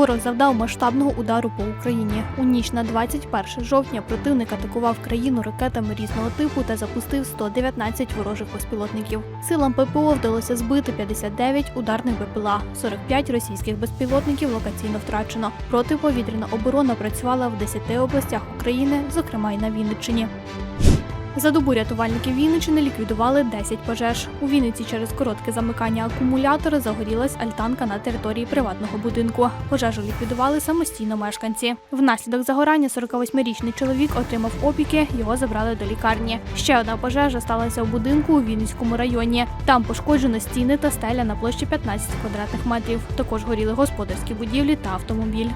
Ворог завдав масштабного удару по Україні. У ніч на 21 жовтня противник атакував країну ракетами різного типу та запустив 119 ворожих безпілотників. Силам ППО вдалося збити 59 ударних БПЛА, 45 російських безпілотників локаційно втрачено. Протиповітряна оборона працювала в 10 областях України, зокрема й на Вінниччині. За добу рятувальники Вінниччини ліквідували 10 пожеж. У Вінниці через коротке замикання акумулятора загорілась альтанка на території приватного будинку. Пожежу ліквідували самостійно мешканці. Внаслідок загорання 48-річний чоловік отримав опіки, його забрали до лікарні. Ще одна пожежа сталася у будинку у Вінницькому районі. Там пошкоджено стіни та стеля на площі 15 квадратних метрів. Також горіли господарські будівлі та автомобіль.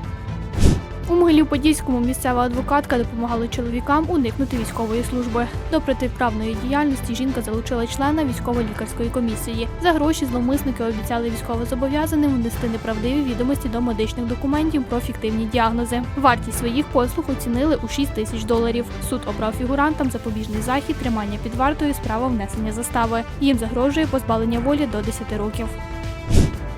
У Могилів-Подільському місцева адвокатка допомагала чоловікам уникнути військової служби. До протиправної діяльності жінка залучила члена військово-лікарської комісії. За гроші зловмисники обіцяли військовозобов'язаним внести неправдиві відомості до медичних документів про фіктивні діагнози. Вартість своїх послуг оцінили у 6 тисяч доларів. Суд обрав фігурантам запобіжний захід, тримання під вартою, справа внесення застави. Їм загрожує позбавлення волі до 10 років.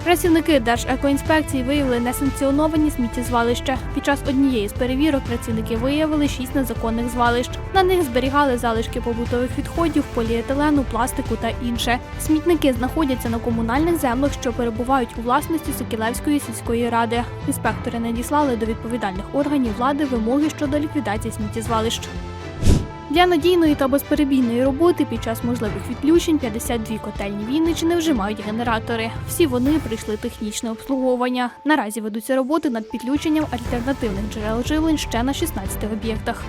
Працівники Держекоінспекції виявили несанкціоновані сміттєзвалища. Під час однієї з перевірок працівники виявили шість незаконних звалищ. На них зберігали залишки побутових відходів, поліетилену, пластику та інше. Смітники знаходяться на комунальних землях, що перебувають у власності Сокілевської сільської ради. Інспектори надіслали до відповідальних органів влади вимоги щодо ліквідації сміттєзвалищ. Для надійної та безперебійної роботи під час можливих відключень 52 котельні Вінничини вже мають генератори. Всі вони прийшли технічне обслуговування. Наразі ведуться роботи над підключенням альтернативних джерел живлень ще на 16 об'єктах.